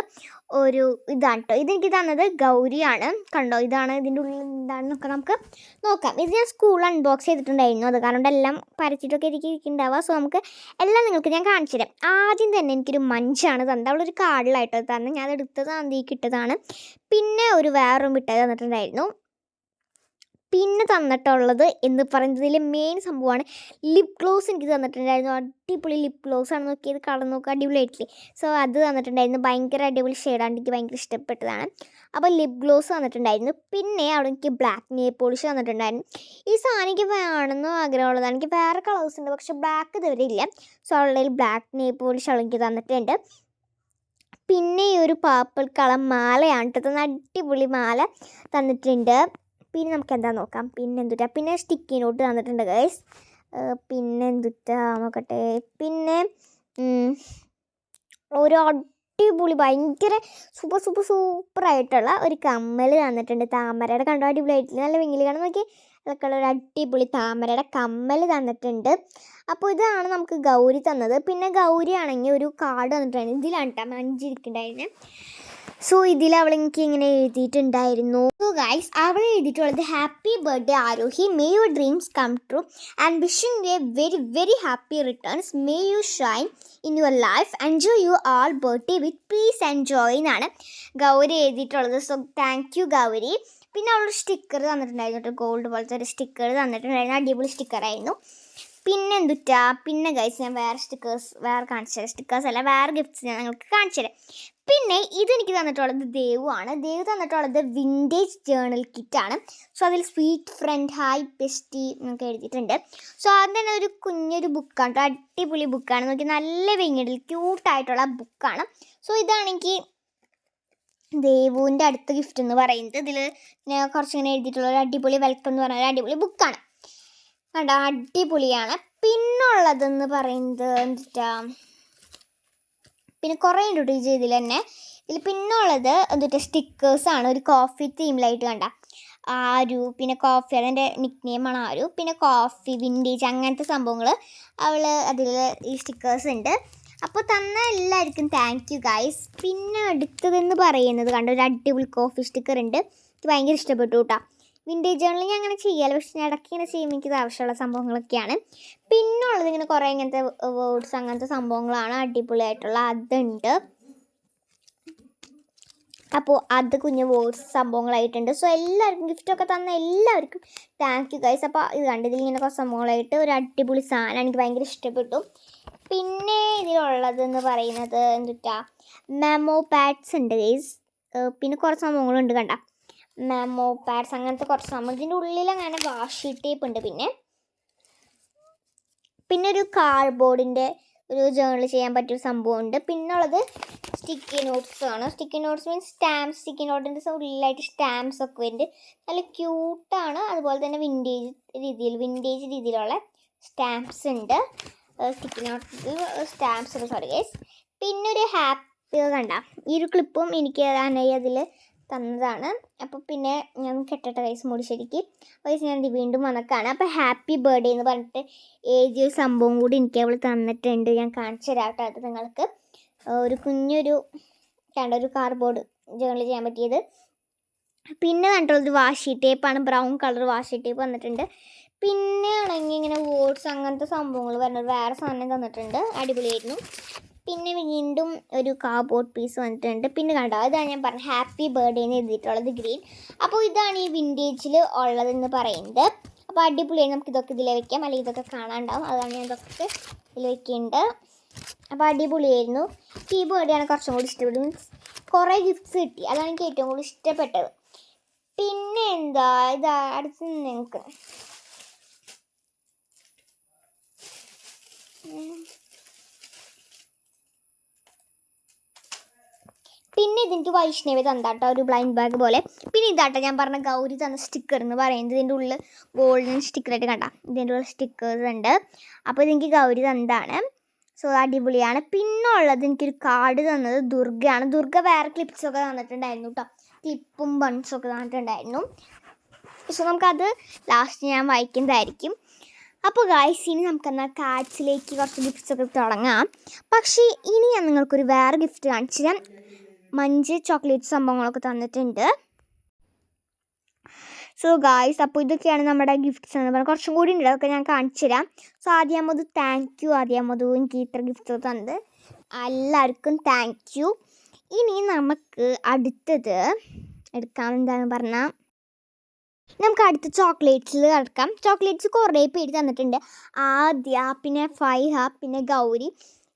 ഒരു ഇതാണ് കേട്ടോ ഇതെനിക്ക് തന്നത് ഗൗരിയാണ് കണ്ടോ? ഇതാണ് ഇതിന്റെ ഉള്ളിൽ എന്താണെന്നൊക്കെ നമുക്ക് നോക്കാം. ഇത് ഞാൻ സ്കൂൾ അൺബോക്സ് ചെയ്തിട്ടുണ്ടായിരുന്നു. അത് കാരണം എല്ലാം പരച്ചിട്ടൊക്കെ എനിക്ക് ഇരിക്കുന്നുണ്ടാവുക സോ നമുക്ക് എല്ലാം നിങ്ങൾക്ക് ഞാൻ കാണിച്ചു തരാം. ആദ്യം തന്നെ എനിക്കൊരു മഞ്ചാണ് തന്നത്. അവളൊരു കാർഡിലായിട്ടോ തന്നെ ഞാൻ അത് എടുത്തത് അന്തീക്ക് ഇട്ടതാണ്. പിന്നെ ഒരു വേറൊരു മിഠായി തന്നിട്ടുണ്ടായിരുന്നു. പിന്നെ തന്നിട്ടുള്ളത് എന്ന് പറയുന്നതിൽ മെയിൻ സംഭവമാണ്. ലിപ് ഗ്ലോസ് എനിക്ക് തന്നിട്ടുണ്ടായിരുന്നു. അടിപൊളി ലിപ് ഗ്ലോസ് ആണ്. നോക്കിയത് കളർ നോക്കുക അടിപൊളിയായിട്ടില്ലേ സോ അത് തന്നിട്ടുണ്ടായിരുന്നു. ഭയങ്കര അടിപൊളി ഷെയ്ഡാണ് എനിക്ക് ഭയങ്കര ഇഷ്ടപ്പെട്ടതാണ്. അപ്പോൾ ലിപ് ഗ്ലോസ് തന്നിട്ടുണ്ടായിരുന്നു. പിന്നെ അവിടെ എനിക്ക് ബ്ലാക്ക് നെയിൽ പോളിഷ് തന്നിട്ടുണ്ടായിരുന്നു. ഈ സാധനം എനിക്ക് വേണമെന്നോ ആഗ്രഹമുള്ളതാണ്. എനിക്ക് വേറെ കളേഴ്സ് ഉണ്ട്. പക്ഷെ ബ്ലാക്ക് ഇതുവരെ ഇല്ല. സോ അവളുടെ ബ്ലാക്ക് നെയിൽ പോളിഷ് അവൾ എനിക്ക് തന്നിട്ടുണ്ട്. പിന്നെ ഈ ഒരു പാപ്പിൾ കളർ മാലയാണ്. കേട്ടോ തന്ന അടിപൊളി മാല തന്നിട്ടുണ്ട്. പിന്നെ നമുക്ക് എന്താ നോക്കാം. പിന്നെ എന്തുറ്റാ പിന്നെ സ്റ്റിക്കി നോട്ട് തന്നിട്ടുണ്ട് ഗൈസ് പിന്നെ എന്തുറ്റാ നോക്കട്ടെ. പിന്നെ ഒരു അടിപൊളി ഭയങ്കര സൂപ്പർ സൂപ്പർ സൂപ്പർ ആയിട്ടുള്ള ഒരു കമ്മൽ തന്നിട്ടുണ്ട്. താമരയുടെ കണ്ടോ? അടിപൊളിയായിട്ടില്ല നല്ല വിങ്ങിൽ കാണാൻ നോക്കി അതൊക്കെയുള്ള ഒരു അടിപൊളി താമരയുടെ കമ്മൽ തന്നിട്ടുണ്ട്. അപ്പോൾ ഇതാണ് നമുക്ക് ഗൗരി തന്നത്. പിന്നെ ഗൗരി ആണെങ്കിൽ ഒരു കാർഡ് തന്നിട്ടുണ്ട്. ഇതിലാണ് കേട്ടോ മഞ്ചിരിക്കുന്നുണ്ടായിരുന്നത് സോ ഇതിൽ അവൾ എനിക്ക് ഇങ്ങനെ എഴുതിയിട്ടുണ്ടായിരുന്നു. സോ ഗൈസ് അവൾ എഴുതിയിട്ടുള്ളത് happy birthday Aarohi may your dreams come true and wishing a very very happy returns may you shine in your life enjoy you all birthday with peace and joy എന്നാണ് ഗൗരി എഴുതിയിട്ടുള്ളത്. So thank you Gauri. പിന്നെ അവളൊരു sticker തന്നിട്ടുണ്ടായിരുന്നു കേട്ടോ. Gold പോലത്തെ ഒരു sticker തന്നിട്ടുണ്ടായിരുന്നു. അടിപൊളി സ്റ്റിക്കറായിരുന്നു പിന്നെ എന്തുറ്റാ പിന്നെ ഗൈസ് ഞാൻ വേറെ സ്റ്റിക്കേഴ്സ് വേറെ കാണിച്ചു തരാം. സ്റ്റിക്കേഴ്സ് അല്ല വേറെ ഗിഫ്റ്റ്സ് ഞാൻ നിങ്ങൾക്ക് കാണിച്ചു തരാം. പിന്നെ ഇതെനിക്ക് തന്നിട്ടുള്ളത് ദേവു ആണ്. ദേവു തന്നിട്ടുള്ളത് വിന്റേജ് ജേണൽ കിറ്റാണ് സോ അതിൽ സ്വീറ്റ് ഫ്രണ്ട് ഹായ് ബെസ്റ്റി എന്നൊക്കെ എഴുതിയിട്ടുണ്ട്. സോ അത് തന്നെ ഒരു കുഞ്ഞൊരു ബുക്കാണ് അടിപൊളി ബുക്കാണ് നോക്കി നല്ല വെങ്ങിടിൽ ക്യൂട്ടായിട്ടുള്ള ബുക്കാണ് സോ ഇതാണെങ്കിൽ ദേവുവിന്റെ അടുത്ത ഗിഫ്റ്റ് എന്ന് പറയുന്നത്. ഇതിൽ കുറച്ചിങ്ങനെ എഴുതിയിട്ടുള്ള ഒരു അടിപൊളി വെൽക്കം എന്ന് പറയുന്ന ഒരു അടിപൊളി ബുക്കാണ് കണ്ടോ? അടിപൊളിയാണ്. പിന്നുള്ളതെന്ന് പറയുന്നത് എന്തിട്ടാ? പിന്നെ കുറേ ഈ ഇതിൽ തന്നെ ഇതിൽ പിന്നുള്ളത് എന്തിട്ടാ സ്റ്റിക്കേഴ്സാണ് ഒരു കോഫി തീമിലായിട്ട് കണ്ട. ആരു പിന്നെ കോഫി അതെന്റെ നിക് നെയിമാണ് ആരു. പിന്നെ കോഫി വിന്റേജ് അങ്ങനത്തെ സംഭവങ്ങൾ അവൾ അതിൽ ഈ സ്റ്റിക്കേഴ്സ് ഉണ്ട്. അപ്പോൾ തന്ന എല്ലാവർക്കും താങ്ക് യു ഗൈസ് പിന്നെ അടുത്തതെന്ന് പറയുന്നത് കണ്ട ഒരു അടിപൊളി കോഫി സ്റ്റിക്കർ ഉണ്ട്. എനിക്ക് ഭയങ്കര ഇഷ്ടപ്പെട്ടു കേട്ടോ വിന്റേജ് ജേണൽ ഞാൻ അങ്ങനെ ചെയ്യാല്ല പക്ഷെ ഞാൻ ഇടയ്ക്ക് ഇങ്ങനെ ചെയ്യുമ്പോൾ ആവശ്യമുള്ള സംഭവങ്ങളൊക്കെയാണ്. പിന്നെ ഉള്ളത് ഇങ്ങനെ കുറേ ഇങ്ങനത്തെ വേർഡ്സ് അങ്ങനത്തെ സംഭവങ്ങളാണ് അടിപൊളിയായിട്ടുള്ള. അതുണ്ട്. അപ്പോൾ അത് കുഞ്ഞ് വേർഡ്സ് സംഭവങ്ങളായിട്ടുണ്ട്. സോ എല്ലാവർക്കും ഗിഫ്റ്റൊക്കെ തന്ന എല്ലാവർക്കും താങ്ക് യു ഗൈസ് അപ്പോൾ ഇത് കണ്ട് ഇതിൽ ഇങ്ങനെ കുറച്ച് സംഭവങ്ങളായിട്ട് ഒരു അടിപൊളി സാധനം എനിക്ക് ഭയങ്കര ഇഷ്ടപ്പെട്ടു. പിന്നെ ഇതിലുള്ളതെന്ന് പറയുന്നത് എന്തുട്ടാ? മെമോ പാഡ്സ് ഉണ്ട് ഗൈസ് പിന്നെ കുറച്ച് സംഭവങ്ങളുണ്ട് കണ്ട. മെമോ പാഡ്സ് അങ്ങനത്തെ കുറച്ച് സംഭവം ഇതിന്റെ ഉള്ളിൽ അങ്ങനെ വാഷി ടേപ്പ് ഉണ്ട്. പിന്നെ പിന്നെ ഒരു കാർഡ്ബോർഡിന്റെ ഒരു ജേണൽ ചെയ്യാൻ പറ്റിയ സംഭവമുണ്ട് പിന്നെ ഉള്ളത് സ്റ്റിക്കി നോട്ട്സ് ആണ്. Sticky notes means stamp sticky നോട്ടിന്റെ ഉള്ളിലായിട്ട് സ്റ്റാമ്പ്സ് ഒക്കെ വരുന്നുണ്ട് നല്ല ക്യൂട്ടാണ് അതുപോലെ തന്നെ വിന്റേജ് രീതിയിൽ വിന്റേജ് രീതിയിലുള്ള സ്റ്റാമ്പ്സ് ഉണ്ട്. സ്റ്റിക്കി നോട്ടിൽ സ്റ്റാമ്പ്സ് സോറി ഗൈസ് പിന്നെ ഒരു ഹാപ്പി കണ്ട ഈ ഒരു ക്ലിപ്പും എനിക്ക് അതിൽ തന്നതാണ്. അപ്പോൾ പിന്നെ ഞാൻ കെട്ടട്ടെ കൈസ് മൂടി ശരിക്ക്. വയസ്സ് ഞാൻ വീണ്ടും വന്നക്കാണ്. അപ്പോൾ ഹാപ്പി ബർത്ത്ഡേ എന്ന് പറഞ്ഞിട്ട് എഴുതിയ ഒരു സംഭവം കൂടി എനിക്ക് അവൾ തന്നിട്ടുണ്ട്. ഞാൻ കാണിച്ചു തരാം കേട്ടോ അത് നിങ്ങൾക്ക്. ഒരു കുഞ്ഞൊരു കണ്ട ഒരു കാർഡ്ബോർഡ് ജേണൽ ചെയ്യാൻ പറ്റിയത്. പിന്നെ കണ്ടുള്ളത് വാഷി ടേപ്പാണ് ബ്രൗൺ കളർ വാഷി ടേപ്പ് വന്നിട്ടുണ്ട്. പിന്നെ ആണെങ്കിൽ ഇങ്ങനെ വേർഡ്സ് അങ്ങനത്തെ സംഭവങ്ങൾ വരുന്നത് വേറെ സാധനം തന്നിട്ടുണ്ട്. അടിപൊളിയായിരുന്നു. പിന്നെ വീണ്ടും ഒരു കാർഡ്ബോർഡ് പീസ് വന്നിട്ടുണ്ട്. പിന്നെ കണ്ടോ? ഇതാണ് ഞാൻ പറഞ്ഞത് ഹാപ്പി ബർത്ത്ഡേ എന്ന് എഴുതിയിട്ടുള്ളത് ഗ്രീൻ അപ്പോൾ ഇതാണ് ഈ വിന്റേജിൽ ഉള്ളതെന്ന് പറയുന്നത്. അപ്പോൾ അടിപൊളിയായി നമുക്ക് ഇതൊക്കെ ഇതിൽ വെക്കാം. അല്ലെങ്കിൽ ഇതൊക്കെ കാണാണ്ടാവും അതാണ് ഞാൻ ഇതൊക്കെ ഇതിൽ വെക്കുന്നുണ്ട് അപ്പോൾ അടിപൊളിയായിരുന്നു. ഈ ബർത്ത്ഡേ ആണ് കുറച്ചും കൂടി ഇഷ്ടപ്പെട്ടത്. മീൻസ് കുറേ ഗിഫ്റ്റ്സ് കിട്ടി. അതാണ് എനിക്ക് ഏറ്റവും കൂടുതൽ ഇഷ്ടപ്പെട്ടത്. പിന്നെ എന്താ? ഇത് അടുത്ത് നിങ്ങൾക്ക് പിന്നെ ഇതെനിക്ക് വൈഷ്ണവി തന്നാട്ടോ ഒരു ബ്ലൈൻഡ് ബാഗ് പോലെ. പിന്നെ ഇതാട്ടോ ഞാൻ പറഞ്ഞ ഗൗരി തന്ന സ്റ്റിക്കർ എന്ന് പറയുന്നത്. ഇതിന്റെ ഉള്ളിൽ ഗോൾഡൻ സ്റ്റിക്കറായിട്ട് കണ്ട. ഇതിന്റെ ഉള്ളിൽ സ്റ്റിക്കേഴ്സ് ഉണ്ട്. അപ്പോൾ ഇതെനിക്ക് ഗൗരി തന്നതാണ്. സോ അടിപൊളിയാണ്. പിന്നെ ഉള്ളത് എനിക്കൊരു കാർഡ് തന്നത് ദുർഗയാണ്. ദുർഗ വേറെ ക്ലിപ്സൊക്കെ തന്നിട്ടുണ്ടായിരുന്നു കേട്ടോ ക്ലിപ്പും ബൺസൊക്കെ തന്നിട്ടുണ്ടായിരുന്നു. സോ നമുക്കത് ലാസ്റ്റ് ഞാൻ വായിക്കുന്നതായിരിക്കും. അപ്പോൾ ഗായ്സ് ഇനി നമുക്കെന്നാൽ കാർഡ്സിലേക്ക് കുറച്ച് ഗിഫ്റ്റ്സൊക്കെ തുടങ്ങാം. പക്ഷേ ഇനി ഞാൻ നിങ്ങൾക്കൊരു വേറെ ഗിഫ്റ്റ് കാണിച്ചു തരാം. മഞ്ച് ചോക്ലേറ്റ് സംഭവങ്ങളൊക്കെ തന്നിട്ടുണ്ട്. സോ ഗായ്സ് അപ്പോൾ ഇതൊക്കെയാണ് നമ്മുടെ ഗിഫ്റ്റ്സ് എന്ന് പറഞ്ഞാൽ കുറച്ചും കൂടി ഉണ്ട്. അതൊക്കെ ഞാൻ കാണിച്ചു തരാം. സോ ആദ്യം താങ്ക് യു ആദ്യം എനിക്ക് ഇത്ര ഗിഫ്റ്റ് തന്നത്. എല്ലാവർക്കും താങ്ക് യു ഇനി നമുക്ക് അടുത്തത് എടുക്കാം. എന്താണ് പറഞ്ഞാൽ നമുക്ക് അടുത്ത ചോക്ലേറ്റ്സിൽ കിടക്കാം. ചോക്ലേറ്റ്സ് കുറേ പേര് തന്നിട്ടുണ്ട്. ആദ്യ പിന്നെ ഫൈഹ പിന്നെ ഗൗരി.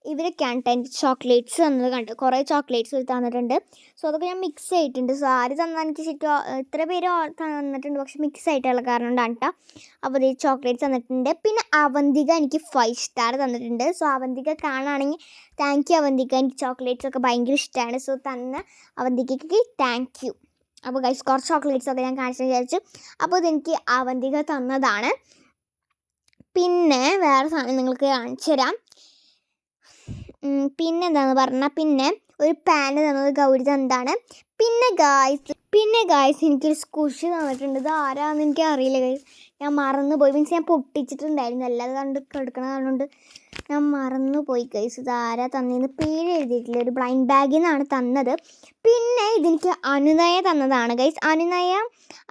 ഇവരൊക്കെയാണ് ക്യാന്റൈൻ ചോക്ലേറ്റ്സ് തന്നത് കണ്ട്. കുറേ ചോക്ലേറ്റ്സ് തന്നിട്ടുണ്ട്. സോ അതൊക്കെ ഞാൻ മിക്സ് ആയിട്ടുണ്ട് സോ ആര് തന്നാൽ എനിക്ക് ശരിക്കും ഇത്ര പേര് തന്നിട്ടുണ്ട്. പക്ഷെ മിക്സ് ആയിട്ടുള്ള കാരണം കൊണ്ടാണ് കേട്ടോ അപ്പോൾ ഈ ചോക്ലേറ്റ്സ് തന്നിട്ടുണ്ട്. പിന്നെ അവന്തിക എനിക്ക് ഫൈവ് സ്റ്റാർ തന്നിട്ടുണ്ട്. സോ അവന്തിക കാണുകയാണെങ്കിൽ താങ്ക് യു അവന്തിക. എനിക്ക് ചോക്ലേറ്റ്സ് ഒക്കെ ഭയങ്കര ഇഷ്ടമാണ് സോ തന്ന അവന്തികയ്ക്ക് താങ്ക് യു അപ്പോൾ ഗൈസ് കുറച്ച് ചോക്ലേറ്റ്സ് ഒക്കെ ഞാൻ കാണിച്ചു വിചാരിച്ചു. അപ്പോൾ ഇതെനിക്ക് അവന്തിക തന്നതാണ്. പിന്നെ വേറെ സാധനം നിങ്ങൾക്ക് കാണിച്ചു തരാം പിന്നെ എന്താണെന്ന് പറഞ്ഞാൽ പിന്നെ ഒരു പാൻ തന്നത് ഗൗരി തന്നതാണ്. പിന്നെ ഗായ്സ് പിന്നെ ഗായ്സ് എനിക്കൊരു സ്കുഷ് തന്നിട്ടുണ്ട്. ഇത് ആരാന്ന് എനിക്ക് അറിയില്ല ഗൈസ് ഞാൻ മറന്നു പോയി മീൻസ് ഞാൻ പൊട്ടിച്ചിട്ടുണ്ടായിരുന്നു. അല്ലാതെ കണ്ട് കിടക്കണ കണ്ടുകൊണ്ട് ഞാൻ മറന്നു പോയി ഗൈസ് ഇത് ആരാ തന്നതെന്ന് പേര് എഴുതിയിട്ടില്ല. ഒരു ബ്ലൈൻഡ് ബാഗിൽ നിന്നാണ് തന്നത്. പിന്നെ ഇതെനിക്ക് അനുനയ തന്നതാണ് ഗൈസ് അനുനയ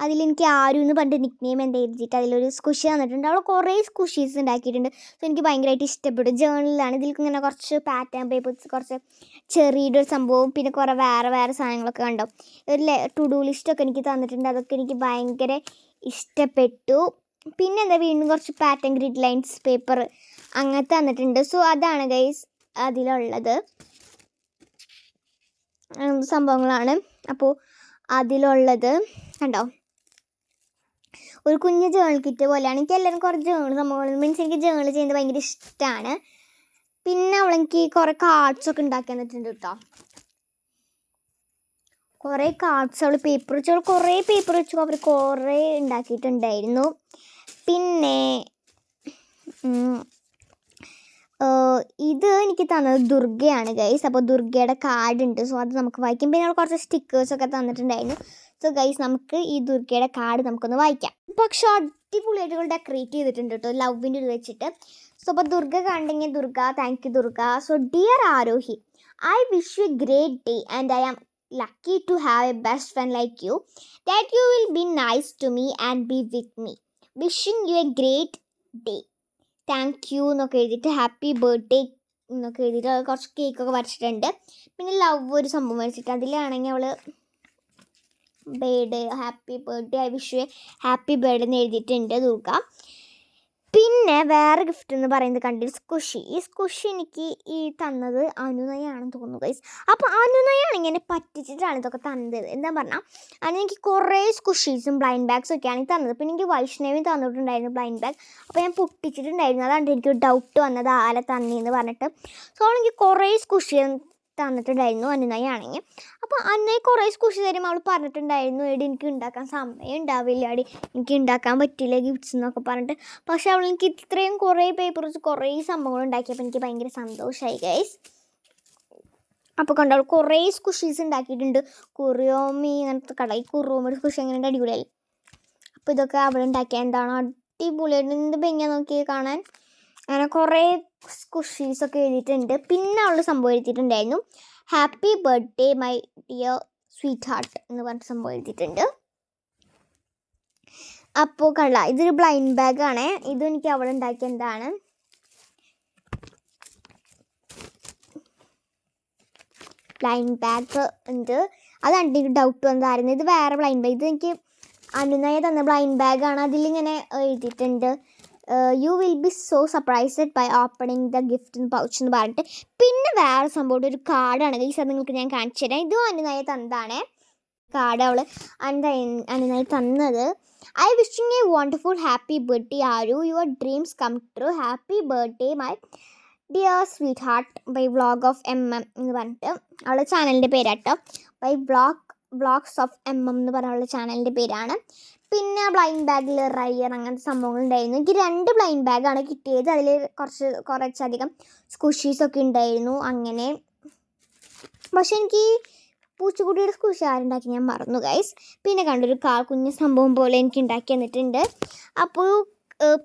അതിലെനിക്ക് ആരും എന്ന് പറഞ്ഞിട്ട് നിക് നെയിം എന്താ എഴുതിയിട്ട് അതിലൊരു സ്കുഷി തന്നിട്ടുണ്ട്. അവൾ കുറേ സ്കുഷീസ് ഉണ്ടാക്കിയിട്ടുണ്ട്. സോ എനിക്ക് ഭയങ്കരമായിട്ട് ഇഷ്ടപ്പെട്ടു. ജേണലിലാണ് ഇതിൽ ഇങ്ങനെ കുറച്ച് പാറ്റേൺ പേപ്പേഴ്സ് കുറച്ച് ചെറിയുടെ ഒരു സംഭവം പിന്നെ കുറേ വേറെ വേറെ സാധനങ്ങളൊക്കെ കണ്ടോ. ഒരു ടു ഡു ലിസ്റ്റൊക്കെ എനിക്ക് തന്നിട്ടുണ്ട്. അതൊക്കെ എനിക്ക് ഭയങ്കര ഇഷ്ടപ്പെട്ടു. പിന്നെ എന്താ വീണ്ടും കുറച്ച് പാറ്റേൺ ഗ്രിഡ് ലൈൻസ് പേപ്പർ അങ്ങനത്തെ തന്നിട്ടുണ്ട് സോ അതാണ് ഗൈസ് അതിലുള്ളത്. സംഭവങ്ങളാണ്. അപ്പോൾ അതിലുള്ളത്. കണ്ടോ? ഒരു കുഞ്ഞ് ജേണൽ കിറ്റ് പോലെയാണ്. എനിക്ക് എല്ലാവരും കുറേ ജേണൽ സംഭവങ്ങൾ മീൻസ് എനിക്ക് ജേണൽ ചെയ്യുന്നത് ഭയങ്കര ഇഷ്ടമാണ് പിന്നെ അവളെനിക്ക് കുറേ കാർഡ്സ് ഒക്കെ ഉണ്ടാക്കി തന്നിട്ടുണ്ട് കേട്ടോ കുറേ കാർഡ്സ് അവൾ പേപ്പർ വെച്ച് അവൾ കുറേ പേപ്പർ വെച്ച് അവർ കുറേ ഉണ്ടാക്കിയിട്ടുണ്ടായിരുന്നു. പിന്നെ ഇത് എനിക്ക് തന്നത് ദുർഗയാണ് ഗൈസ് അപ്പോൾ ദുർഗയുടെ കാർഡ് ഉണ്ട് സോ അത് നമുക്ക് വായിക്കാം. പിന്നെ കുറച്ച് സ്റ്റിക്കേഴ്സ് ഒക്കെ തന്നിട്ടുണ്ടായിരുന്നു. സോ ഗൈസ് നമുക്ക് ഈ ദുർഗയുടെ കാർഡ് നമുക്കൊന്ന് വായിക്കാം. പക്ഷെ അടിപൊളിയായിട്ട് ഡെക്കറേറ്റ് ചെയ്തിട്ടുണ്ട് കേട്ടോ ലവിന്റെ ഇത് വെച്ചിട്ട്. സോ അപ്പോൾ ദുർഗ കണ്ടെങ്കിൽ Durga thank you Durga. So dear Aarohi I wish you great day and I am lucky to have a best friend like you that you will be nice to me and be with me wishing you a great day thank you എന്നൊക്കെ എഴുതിയിട്ട് happy birthday എന്നൊക്കെ എഴുതിയിട്ട് കുറച്ച് കേക്കൊക്കെ വരച്ചിട്ടുണ്ട്. പിന്നെ love ഒരു സംഭവം വരച്ചിട്ട് അതിലാണെങ്കിൽ അവൾ bird happy birthday I wish happy birthday എന്ന് എഴുതിയിട്ടുണ്ട് ദുർഗ. പിന്നെ വേറെ ഗിഫ്റ്റ് എന്ന് പറയുന്നത് കണ്ടിട്ട് സ്കുഷി ഈ സ്കുഷി എനിക്ക് ഈ തന്നത് അനുനയാണെന്ന് തോന്നുന്നു ഗൈസ് അപ്പോൾ അനുനയാണ് ഇങ്ങനെ പറ്റിച്ചിട്ടാണ് ഇതൊക്കെ തന്നത്. എന്താ പറഞ്ഞാൽ അതിന് എനിക്ക് കുറേ സ്കുഷീസും ബ്ലൈൻഡ് ബാഗ്സും ഒക്കെയാണ് തന്നത്. പിന്നെ എനിക്ക് വൈഷ്ണവി തന്നിട്ടുണ്ടായിരുന്നു ബ്ലൈൻഡ് ബാഗ് അപ്പോൾ ഞാൻ പൊട്ടിച്ചിട്ടുണ്ടായിരുന്നു. അതാണ് എനിക്ക് ഡൗട്ട് വന്നത് ആരെ തന്നെയെന്ന് പറഞ്ഞിട്ട്. സോ എനിക്ക് കുറേ സ്കുഷി തന്നിട്ടുണ്ടായിരുന്നു അനുനയാണെങ്കിൽ അപ്പോൾ അന്നേ കുറേ സ്കൂഷി തരും അവൾ പറഞ്ഞിട്ടുണ്ടായിരുന്നു എടി എനിക്ക് ഉണ്ടാക്കാൻ സമയം ഉണ്ടാവില്ല അടി എനിക്ക് ഉണ്ടാക്കാൻ പറ്റില്ല ഗിഫ്റ്റ്സ് എന്നൊക്കെ പറഞ്ഞിട്ട്. പക്ഷെ അവൾ എനിക്ക് ഇത്രയും കുറേ പേപ്പർസ് കുറേ സംഭവങ്ങൾ ഉണ്ടാക്കിയപ്പോൾ എനിക്ക് ഭയങ്കര സന്തോഷമായി ഗൈസ് അപ്പോൾ കണ്ട അവൾ കുറേ സ്കുഷീസ് ഉണ്ടാക്കിയിട്ടുണ്ട്. കുറിയോമി അങ്ങനത്തെ കട ഈ കുറുമയുടെ സ്കുഷി അങ്ങനെ അടിപൊളിയായി. അപ്പോൾ ഇതൊക്കെ അവൾ ഉണ്ടാക്കിയ എന്താണ് അടിപൊളിയായിട്ട് എന്ത് ഭംഗിയാ നോക്കി കാണാൻ. അങ്ങനെ കുറേ സ്കുഷീസ് ഒക്കെ എഴുതിയിട്ടുണ്ട്. പിന്നെ അവൾ സംഭവം എഴുതിയിട്ടുണ്ടായിരുന്നു. Happy birthday my dear sweetheart എന്ന് പറഞ്ഞ സംഭവം എഴുതിയിട്ടുണ്ട്. അപ്പോൾ കള്ള ഇതൊരു ബ്ലൈൻഡ് ബാഗാണ് ഇതും എനിക്ക് അവൾ ഉണ്ടാക്കിയ എന്താണ് ബ്ലൈൻഡ് ബാഗ് ഉണ്ട് അതാണ് എനിക്ക് ഡൗട്ട് വന്നതായിരുന്നു. ഇത് വേറെ ബ്ലൈൻഡ് ബാഗ് ഇത് എനിക്ക് അനുനയ തന്ന ബ്ലൈൻഡ് ബാഗാണ് അതിലിങ്ങനെ എഴുതിയിട്ടുണ്ട്. You will be so surprised by opening the gift pouch എന്ന് പറഞ്ഞിട്ട്. പിന്നെ വേറെ സംഭവം ഒരു കാർഡാണ് ഈ അത് നിങ്ങൾക്ക് ഞാൻ കാണിച്ചു തരാം. ഇതും അനുനായ തന്നതാണ്. കാർഡ് അവൾ അനുനായി തന്നത്. I wishing a wonderful happy birthday Aaru your dreams come true happy birthday my dear sweetheart by vlog of M M എന്ന് പറഞ്ഞിട്ട്. അവളുടെ ചാനലിന്റെ പേരാട്ടോ. By vlog vlogs of M M എന്ന് പറഞ്ഞുള്ള ചാനലിന്റെ പേരാണ്. പിന്നെ ബ്ലൈൻഡ് ബാഗിൽ റയർ അങ്ങനത്തെ സംഭവങ്ങൾ ഉണ്ടായിരുന്നു. എനിക്ക് രണ്ട് ബ്ലൈൻഡ് ബാഗാണ് കിട്ടിയത്. അതിൽ കുറച്ച് കുറച്ചധികം സ്കുഷീസ് ഒക്കെ ഉണ്ടായിരുന്നു അങ്ങനെ. പക്ഷെ എനിക്ക് പൂച്ചക്കുട്ടിയുടെ സ്കുഷി ആരുണ്ടാക്കി ഞാൻ മറന്നു ഗൈസ് പിന്നെ കണ്ടൊരു കാ കുഞ്ഞ് സംഭവം പോലെ എനിക്ക് ഉണ്ടാക്കി തന്നിട്ടുണ്ട്. അപ്പോൾ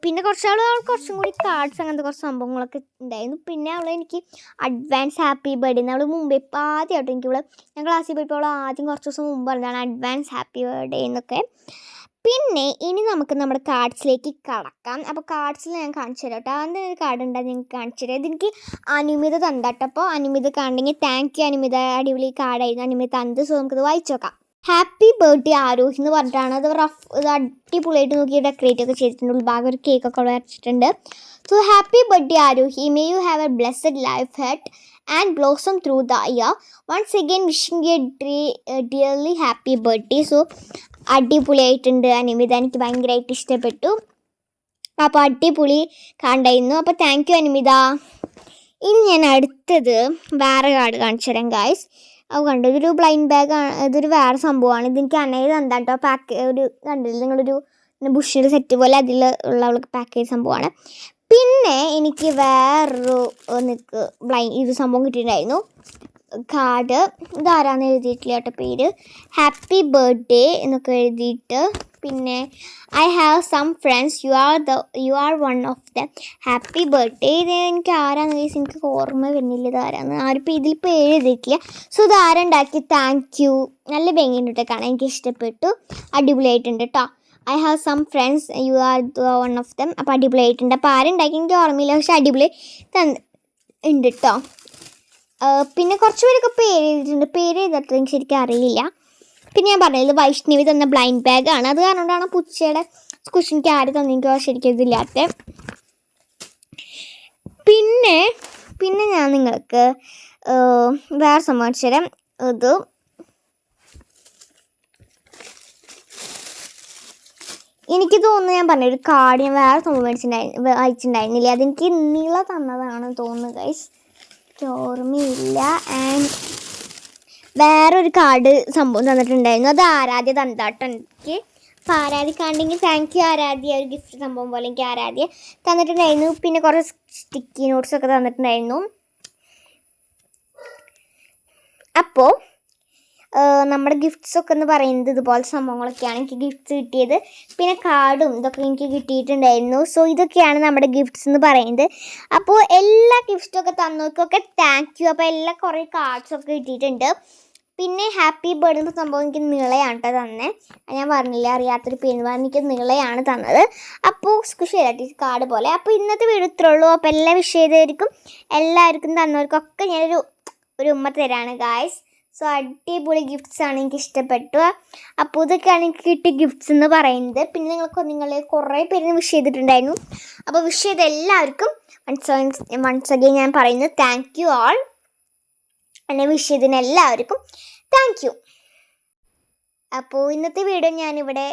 പിന്നെ കുറച്ചാൾ കുറച്ചും കൂടി കാർഡ്സ് അങ്ങനത്തെ കുറച്ച് സംഭവങ്ങളൊക്കെ ഉണ്ടായിരുന്നു. പിന്നെ അവൾ എനിക്ക് അഡ്വാൻസ് ഹാപ്പി ബർത്ത്ഡേ അവൾ മുമ്പേ ഇപ്പോൾ ആദ്യമായിട്ട് എനിക്ക് ഇവിടെ ഞാൻ ക്ലാസ്സിൽ പോയപ്പോൾ അവൾ ആദ്യം കുറച്ച് ദിവസം മുമ്പ് പറഞ്ഞതാണ് അഡ്വാൻസ് ഹാപ്പി ബർത്ത്ഡേ എന്നൊക്കെ. പിന്നെ ഇനി നമുക്ക് നമ്മുടെ കാർഡ്സിലേക്ക് കടക്കാം. അപ്പോൾ കാർഡ്സിൽ ഞാൻ കാണിച്ചു തരാം കേട്ടോ അതിന്റെ ഒരു കാർഡ് ഉണ്ട് ഞാൻ നിങ്ങൾക്ക് കാണിച്ചു തരാം. ഇതെനിക്ക് അനുമിത തന്നട്ടോ അപ്പോൾ അനുമിത കണ്ടെങ്കിൽ താങ്ക് യു അനുമിത അടിപൊളി കാർഡായിരുന്നു അനുമിത തന്നത് സോ നമുക്കത് വായിച്ചു നോക്കാം. ഹാപ്പി ബർത്ത്ഡേ ആരോഹി എന്ന് പറഞ്ഞിട്ടാണ്. അത് റഫ് ഇത് അടിപൊളിയായിട്ട് നോക്കി ഡെക്കറേറ്റ് ഒക്കെ ചെയ്തിട്ടുണ്ട്. ഉൾഭാഗം ഒരു കേക്കൊക്കെ വരച്ചിട്ടുണ്ട്. So happy birthday Aarohi. May you have a blessed life head and blossom through the year once again wishing a dear dearly happy birthday so അടിപൊളിയായിട്ടുണ്ട് അനിമിത എനിക്ക് ഭയങ്കരമായിട്ട് ഇഷ്ടപ്പെട്ടു. അപ്പോൾ അടിപൊളി കണ്ടായിരുന്നു. അപ്പോൾ താങ്ക് യു അനിമിത. ഇനി ഞാൻ അടുത്തത് വേറെ കാർഡ് കാണിച്ചു തരാം ഗായ്സ് അത് കണ്ടു? ഇതൊരു ബ്ലൈൻഡ് ബാഗ് ആണ്. ഇതൊരു വേറെ സംഭവമാണ്. ഇതെനിക്ക് അനയത് എന്താ കേട്ടോ പാക്ക് ഒരു കണ്ടില്ല? നിങ്ങളൊരു ബുഷിന്റെ സെറ്റ് പോലെ അതിൽ ഉള്ള അവൾക്ക് പാക്കേജ് സംഭവമാണ്. പിന്നെ എനിക്ക് വേറൊരു നിൽക്ക് ബ്ലൈൻ ഇത് സംഭവം കിട്ടിയിട്ടുണ്ടായിരുന്നു. കാർഡ്. ഇതാരാന്ന് എഴുതിയിട്ടില്ല കേട്ടോ പേര്. ഹാപ്പി ബർത്ത്ഡേ എന്നൊക്കെ എഴുതിയിട്ട് പിന്നെ I have some friends you are the you are one of the happy birthday ഇത് എനിക്ക് ആരാന്ന് ചോദിച്ചാൽ എനിക്ക് ഓർമ്മ വരുന്നില്ല ഇത് ആരാന്ന്. ആരും ഇതിൽ പേര് എഴുതിയിട്ടില്ല. സോ ഇത് ആരുണ്ടാക്കി? താങ്ക് യു നല്ല ഭംഗിയുണ്ട് കേട്ടോ കാണാൻ. എനിക്ക് ഇഷ്ടപ്പെട്ടു. അടിപൊളിയായിട്ടുണ്ട് കേട്ടോ. I have some friends you are one of them അപ്പോൾ അടിപൊളിയായിട്ടുണ്ട് അപ്പോൾ ആരുണ്ടാക്കി? എനിക്ക് ഓർമ്മയില്ല. പക്ഷെ അടിപൊളി തന്ന് ഉണ്ട് കേട്ടോ പിന്നെ കുറച്ച് പേരൊക്കെ പേര് എഴുതിയിട്ടുണ്ട്. പേര് എഴുതാത്തത് എനിക്ക് ശരിക്കും അറിയില്ല. പിന്നെ ഞാൻ പറഞ്ഞത് വൈഷ്ണവി തന്ന ബ്ലൈൻഡ് ബാഗ് ആണ്. അത് കാരണം കൊണ്ടാണ് പുച്ചയുടെ കുഷൻ എനിക്ക് ആര് തന്നെനിക്ക് ശരിക്കും ഇതില്ലാത്ത. പിന്നെ പിന്നെ ഞാൻ നിങ്ങൾക്ക് വേറെ സംഭവിച്ചു ഇത് എനിക്ക് തോന്നുന്നു ഞാൻ പറഞ്ഞു ഒരു കാർഡ് ഞാൻ വേറെ സംഭവം മേടിച്ചിട്ടുണ്ടായിരുന്നു അയച്ചിട്ടുണ്ടായിരുന്നില്ല അതെനിക്ക് നീള തന്നതാണ് തോന്നുന്നു ഗൈസ് ഓർമ്മയില്ല. ആൻഡ് വേറൊരു കാർഡ് സംഭവം തന്നിട്ടുണ്ടായിരുന്നു. അത് ആരാധ്യ തന്നതാട്ടോ എനിക്ക്. അപ്പോൾ ആരാധ്യ കണ്ടെങ്കിൽ താങ്ക് യു ആരാധ്യ. ഒരു ഗിഫ്റ്റ് സംഭവം പോലെ എനിക്ക് ആരാധ്യ തന്നിട്ടുണ്ടായിരുന്നു. പിന്നെ കുറേ സ്റ്റിക്കി നോട്ട്സൊക്കെ തന്നിട്ടുണ്ടായിരുന്നു. അപ്പോൾ നമ്മുടെ ഗിഫ്റ്റ്സ് ഒക്കെ എന്ന് പറയുന്നത് ഇതുപോലെ സംഭവങ്ങളൊക്കെയാണ് എനിക്ക് ഗിഫ്റ്റ്സ് കിട്ടിയത്. പിന്നെ കാർഡും ഇതൊക്കെ എനിക്ക് കിട്ടിയിട്ടുണ്ടായിരുന്നു. സോ ഇതൊക്കെയാണ് നമ്മുടെ ഗിഫ്റ്റ്സ് എന്ന് പറയുന്നത്. അപ്പോൾ എല്ലാ ഗിഫ്റ്റും ഒക്കെ തന്നവർക്കൊക്കെ താങ്ക് യു അപ്പോൾ എല്ലാ കുറേ കാർഡ്സൊക്കെ കിട്ടിയിട്ടുണ്ട്. പിന്നെ ഹാപ്പി ബർത്ത്ഡേ സംഭവം എനിക്ക് നിളയാണ് കേട്ടോ തന്നെ. ഞാൻ പറഞ്ഞില്ല അറിയാത്തൊരു പേര് എനിക്ക് നിളയാണ് തന്നത്. അപ്പോൾ സ്പെഷ്യലായിട്ട് കാർഡ് പോലെ. അപ്പോൾ ഇന്നത്തെ വീഡിയോ ഇത്രേ ഉള്ളൂ. അപ്പോൾ എല്ലാ വിഷയതായിരിക്കും എല്ലാവർക്കും തന്നവർക്കൊക്കെ ഞാനൊരു ഒരു ഉമ്മ തരാണ് ഗായ്സ് സോ അടിപൊളി ഗിഫ്റ്റ്സ് ആണ് എനിക്ക് ഇഷ്ടപ്പെട്ടു. അപ്പോൾ ഇതൊക്കെയാണ് എനിക്ക് കിട്ടിയ ഗിഫ്റ്റ്സ് എന്ന് പറയുന്നത്. പിന്നെ നിങ്ങൾക്ക് നിങ്ങൾ കുറേ പേര് വിഷ് ചെയ്തിട്ടുണ്ടായിരുന്നു. അപ്പോൾ വിഷ് ചെയ്ത എല്ലാവർക്കും വൺസ് വൺസ് അഗെയിൻ ഞാൻ പറയുന്നു താങ്ക് യു ആൾ എന്നെ വിഷ് ചെയ്തതിന് എല്ലാവർക്കും താങ്ക് യു അപ്പോൾ ഇന്നത്തെ വീഡിയോ ഞാനിവിടെ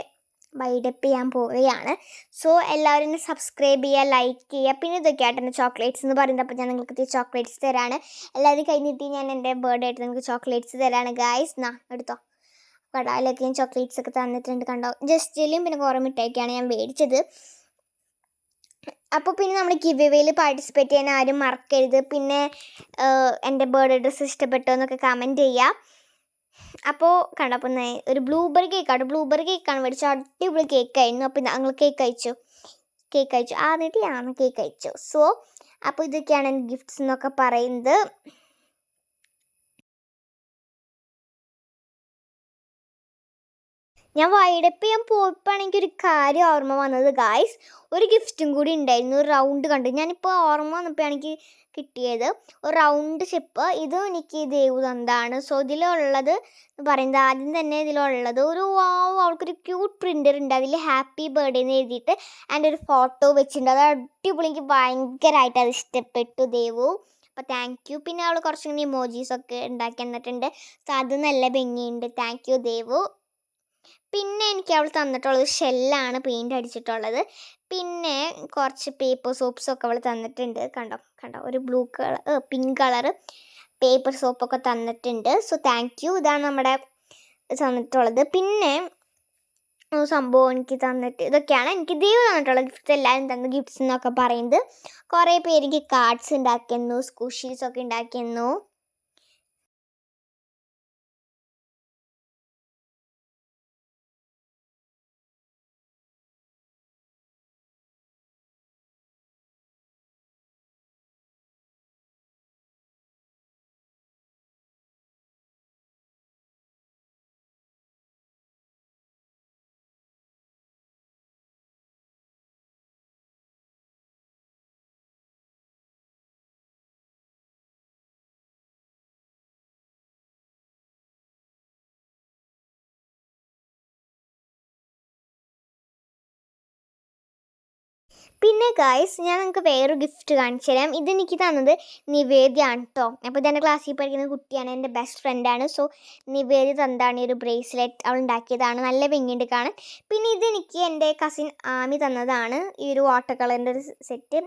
വൈഡപ്പ് ചെയ്യാൻ പോവുകയാണ്. സോ എല്ലാവരും സബ്സ്ക്രൈബ് ചെയ്യുക ലൈക്ക് ചെയ്യുക. പിന്നെ ഇതൊക്കെയായിട്ട് എന്റെ ചോക്ലേറ്റ്സ് എന്ന് പറയുന്നത്. അപ്പോൾ ഞാൻ നിങ്ങൾക്ക് ചോക്ലേറ്റ്സ് തരാണ്. എല്ലാവരും കഴിഞ്ഞിട്ട് ഞാൻ എന്റെ ബർത്ത്ഡേ ആയിട്ട് നിങ്ങൾക്ക് ചോക്ലേറ്റ്സ് തരാണ് ഗായ്സ് നാ എടുത്തോ. കടാലൊക്കെ ഞാൻ ചോക്ലേറ്റ്സ് ഒക്കെ തന്നിട്ടുണ്ട് കണ്ടോ? ജസ്റ്റിലും പിന്നെ കുറേ മിഠായിക്കാണ് ഞാൻ മേടിച്ചത്. അപ്പോൾ പിന്നെ നമ്മൾ ഗിവ് എവേയിൽ പാർട്ടിസിപ്പേറ്റ് ചെയ്യാൻ ആരും മറക്കരുത്. പിന്നെ എന്റെ ബർത്ത്ഡേ ഡ്രസ്സ് ഇഷ്ടപ്പെട്ടോ എന്നൊക്കെ കമന്റ് ചെയ്യുക അപ്പോൾ കണ്ടപ്പോൾ ഒരു ബ്ലൂബെറി കേക്കാണ് ബ്ലൂബെറി കേക്കാണ് മേടിച്ചു അടിപൊളി കേക്കായിരുന്നു അപ്പോൾ ഞങ്ങൾ കേക്ക് അയച്ചു കേക്ക് അയച്ചു ആദ്യമായിട്ട് ഞാൻ കേക്ക് അയച്ചു സോ അപ്പോൾ ഇതൊക്കെയാണ് ഗിഫ്റ്റ്സ് എന്നൊക്കെ പറയുന്നത്. ഞാൻ വൈഡപ്പ് ഞാൻ പോയപ്പോൾ എനിക്ക് ഒരു കാര്യം ഓർമ്മ വന്നത്. ഗായ്സ് ഒരു ഗിഫ്റ്റും കൂടി ഉണ്ടായിരുന്നു. ഒരു റൗണ്ട് കണ്ട്. ഞാനിപ്പോൾ ഓർമ്മ വന്നപ്പോൾ എനിക്ക് കിട്ടിയത് ഒരു റൗണ്ട് ഷിപ്പ് ഇത് എനിക്ക് ദേവു തന്നതാണ്. സോ ഇതിലുള്ളത് പറയുന്നത് ആദ്യം തന്നെ ഇതിലുള്ളത് ഒരു വാവ് അവൾക്കൊരു ക്യൂട്ട് പ്രിന്റർ ഉണ്ട്. അതിൽ ഹാപ്പി ബർത്ത്ഡേ എന്ന് എഴുതിയിട്ട് എന്റെ ഒരു ഫോട്ടോ വെച്ചിട്ടുണ്ട്. അത് അടിപൊളി. എനിക്ക് ഭയങ്കരമായിട്ട് അത് ഇഷ്ടപ്പെട്ടു ദേവു. അപ്പോൾ താങ്ക് യു പിന്നെ അവൾ കുറച്ചിങ്ങനെ ഇമോജീസ് ഒക്കെ ഉണ്ടാക്കി തന്നിട്ടുണ്ട്. സോ അത് നല്ല ഭംഗിയുണ്ട്. Thank you Devu. പിന്നെ എനിക്ക് അവൾ തന്നിട്ടുള്ളത് ഷെല്ലാണ് പെയിന്റ് അടിച്ചിട്ടുള്ളത്. പിന്നെ കുറച്ച് പേപ്പർ സോപ്പ്സൊക്കെ അവൾ തന്നിട്ടുണ്ട്. കണ്ടോ? കണ്ടോ? ഒരു blue colour pink colour paper സോപ്പൊക്കെ തന്നിട്ടുണ്ട്. സോ താങ്ക് യു ഇതാണ് നമ്മുടെ തന്നിട്ടുള്ളത്. പിന്നെ സംഭവം എനിക്ക് തന്നിട്ട് ഇതൊക്കെയാണ്. എനിക്ക് ദൈവം തന്നിട്ടുള്ള ഗിഫ്റ്റ്സ് എല്ലാവരും തന്ന ഗിഫ്റ്റ്സ് എന്നൊക്കെ പറയുന്നത്. കുറേ പേർക്ക് കാർഡ്സ് ഉണ്ടാക്കിയെന്നു സ്കൂഷീസൊക്കെ ഉണ്ടാക്കിയെന്നു പിന്നെ ഗായ്സ് ഞാൻ നിങ്ങൾക്ക് വേറൊരു ഗിഫ്റ്റ് കാണിച്ചു തരാം. ഇതെനിക്ക് തന്നത് നിവേദ്യയാണ് കേട്ടോ അപ്പോൾ ഇതെന്റെ ക്ലാസ്സിൽ പഠിക്കുന്ന കുട്ടിയാണ് എന്റെ ബെസ്റ്റ് ഫ്രണ്ടാണ് സോ നിവേദ്യ തന്നതാണ് ഈ ഒരു ബ്രേസ്ലെറ്റ് അവൾ ഉണ്ടാക്കിയതാണ്. നല്ല ഭംഗിയുണ്ട് കാണാൻ. പിന്നെ ഇതെനിക്ക് എന്റെ കസിൻ ആമി തന്നതാണ്. ഈ ഒരു വാട്ടർ കളറിന്റെ ഒരു സെറ്റ്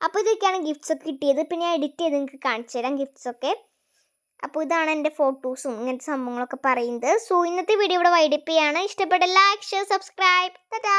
അപ്പോൾ ഇതൊക്കെയാണ് ഗിഫ്റ്റ്സ് ഒക്കെ കിട്ടിയത്. പിന്നെ ഞാൻ എഡിറ്റ് ചെയ്ത് നിങ്ങൾക്ക് കാണിച്ചു തരാം ഗിഫ്റ്റ്സ് ഒക്കെ. അപ്പോൾ ഇതാണ് എന്റെ ഫോട്ടോസും ഇങ്ങനത്തെ സംഭവങ്ങളൊക്കെ പറയുന്നത്. സോ ഇന്നത്തെ വീഡിയോ ഇവിടെ വൈഡിപ്പിയാണ് ഇഷ്ടപ്പെട്ട ലൈക്ക് ഷെയർ സബ്സ്ക്രൈബ് ടാ